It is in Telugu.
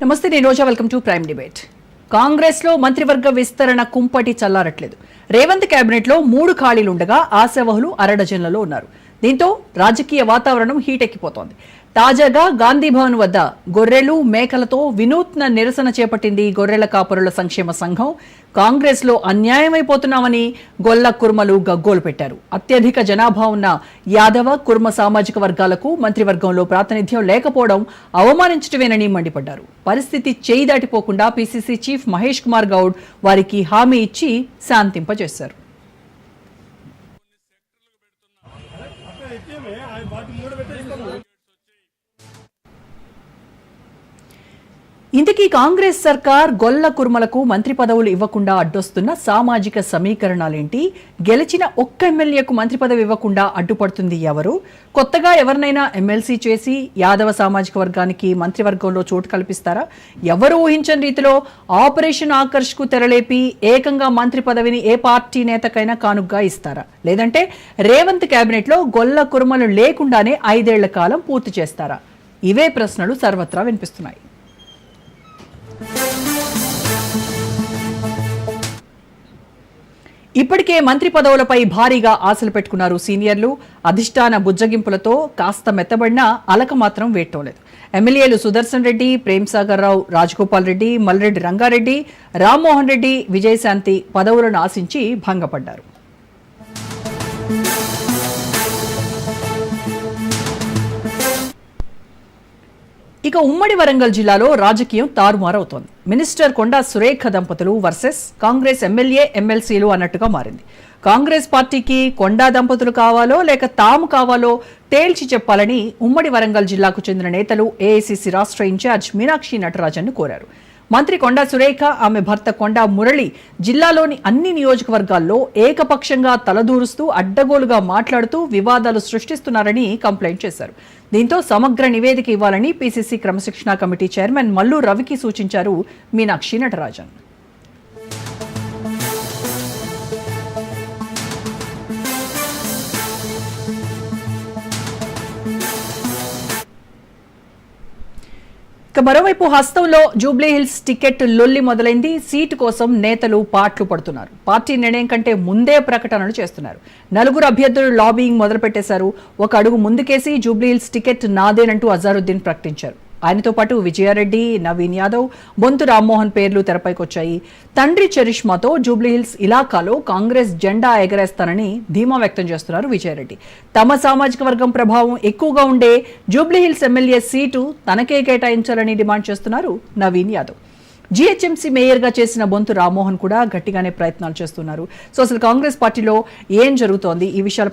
నమస్తే నేను Roja. Welcome to Prime Debate. కాంగ్రెస్లో మంత్రివర్గ విస్తరణ కుంపటి చల్లారట్లేదు. రేవంత్ కేబినెట్లో మూడు ఖాళీలుండగా ఆశావహులు అరడజన్లలో ఉన్నారు. దీంతో రాజకీయ వాతావరణం హీటెక్కిపోతోంది. తాజాగా గాంధీభవన్ వద్ద గొర్రెలు మేకలతో వినూత్న నిరసన చేపట్టింది గొర్రెల కాపురుల సంక్షేమ సంఘం. కాంగ్రెస్లో అన్యాయమైపోతున్నామని గొల్ల కుర్మలు గగ్గోలు పెట్టారు. అత్యధిక జనాభా ఉన్న యాదవ కుర్మ సామాజిక వర్గాలకు మంత్రివర్గంలో ప్రాతినిధ్యం లేకపోవడం అవమానించటమేనని మండిపడ్డారు. పరిస్థితి చేయి దాటిపోకుండా పీసీసీ చీఫ్ మహేష్ కుమార్ గౌడ్ వారికి హామీ ఇచ్చి శాంతింపజేశారు. ఇంతకీ కాంగ్రెస్ సర్కార్ గొల్ల కుర్మలకు మంత్రి పదవులు ఇవ్వకుండా అడ్డొస్తున్న సామాజిక సమీకరణాలేంటి? గెలిచిన ఒక్క ఎమ్మెల్యేకు మంత్రి పదవి ఇవ్వకుండా అడ్డుపడుతుంది ఎవరు? కొత్తగా ఎవరినైనా ఎమ్మెల్సీ చేసి యాదవ సామాజిక వర్గానికి మంత్రివర్గంలో చోటు కల్పిస్తారా? ఎవరు ఊహించని రీతిలో ఆపరేషన్ ఆకర్ష్కు తెరలేపి ఏకంగా మంత్రి పదవిని ఏ పార్టీ నేతకైనా కానుగ్గా ఇస్తారా? లేదంటే రేవంత్ కేబినెట్లో గొల్ల కుర్మలు లేకుండానే ఐదేళ్ళ కాలం పూర్తి చేస్తారా? ఇవే ప్రశ్నలు సర్వత్రా వినిపిస్తున్నాయి. ఇప్పటికే మంత్రి పదవులపై భారీగా ఆశలు పెట్టుకున్నారు సీనియర్లు. అధిష్టాన బుజ్జగింపులతో కాస్త మెత్తబడినా అలక మాత్రం వేయటం లేదు ఎమ్మెల్యేలు సుదర్శన్ రెడ్డి ప్రేమ్సాగర్ రావు రాజగోపాల్ రెడ్డి మల్రెడ్డి రంగారెడ్డి రామ్మోహన్ రెడ్డి విజయశాంతి పదవులను ఆశించి భంగపడ్డారు. ఇక ఉమ్మడి వరంగల్ జిల్లాలో రాజకీయం తారుమారవుతోంది. మినిస్టర్ కొండా సురేఖ దంపతులు వర్సెస్ కాంగ్రెస్ ఎమ్మెల్యే ఎమ్మెల్సీలు అన్నట్టుగా మారింది. కాంగ్రెస్ పార్టీకి కొండా దంపతులు కావాలో లేక తాము కావాలో తేల్చి చెప్పాలని ఉమ్మడి వరంగల్ జిల్లాకు చెందిన నేతలు ఏఐసిసి రాష్ట్ర ఇన్ఛార్జ్ మీనాక్షి నటరాజన్ను కోరారు. మంత్రి కొండా సురేఖ ఆమె భర్త కొండా మురళి జిల్లాలోని అన్ని నియోజకవర్గాల్లో ఏకపక్షంగా తలదూరుస్తూ అడ్డగోలుగా మాట్లాడుతూ వివాదాలు సృష్టిస్తున్నారని కంప్లైంట్ చేశారు. దీంతో సమగ్ర నివేదిక ఇవ్వాలని పీసీసీ క్రమశిక్షణా కమిటీ చైర్మన్ మల్లు రవికి సూచించారు మీనాక్షి నటరాజన్. ఇక మరోవైపు హస్తంలో జూబ్లీహిల్స్ టికెట్ లొల్లి మొదలైంది. సీటు కోసం నేతలు పాట్లు పడుతున్నారు. పార్టీ నిర్ణయం కంటే ముందే ప్రకటనలు చేస్తున్నారు. నలుగురు అభ్యర్థులు లాబీయింగ్ మొదలుపెట్టేశారు. ఒక అడుగు ముందుకేసి జూబ్లీహిల్స్ టికెట్ నాదేనంటూ అజారుద్దీన్ ప్రకటించారు. ఆయనతో పాటు విజయారెడ్డి నవీన్ యాదవ్ బొంతు రామ్మోహన్ పేర్లు తెరపైకొచ్చాయి. తండ్రి చరిష్మాతో జూబ్లీహిల్స్ ఇలాకాలో కాంగ్రెస్ జెండా ఎగరేస్తానని ధీమా వ్యక్తం చేస్తున్నారు విజయారెడ్డి. తమ సామాజిక వర్గం ప్రభావం ఎక్కువగా ఉండే జూబ్లీహిల్స్ ఎమ్మెల్యే సీటు తనకే కేటాయించాలని డిమాండ్ చేస్తున్నారు నవీన్ యాదవ్. జీహెచ్ఎంసీ మేయర్గా చేసిన బొంతు రామ్మోహన్ కూడా గట్టిగానే ప్రయత్నాలు చేస్తున్నారు. సో అసలు కాంగ్రెస్ పార్టీలో ఏం జరుగుతోంది? ఈ విషయాలపై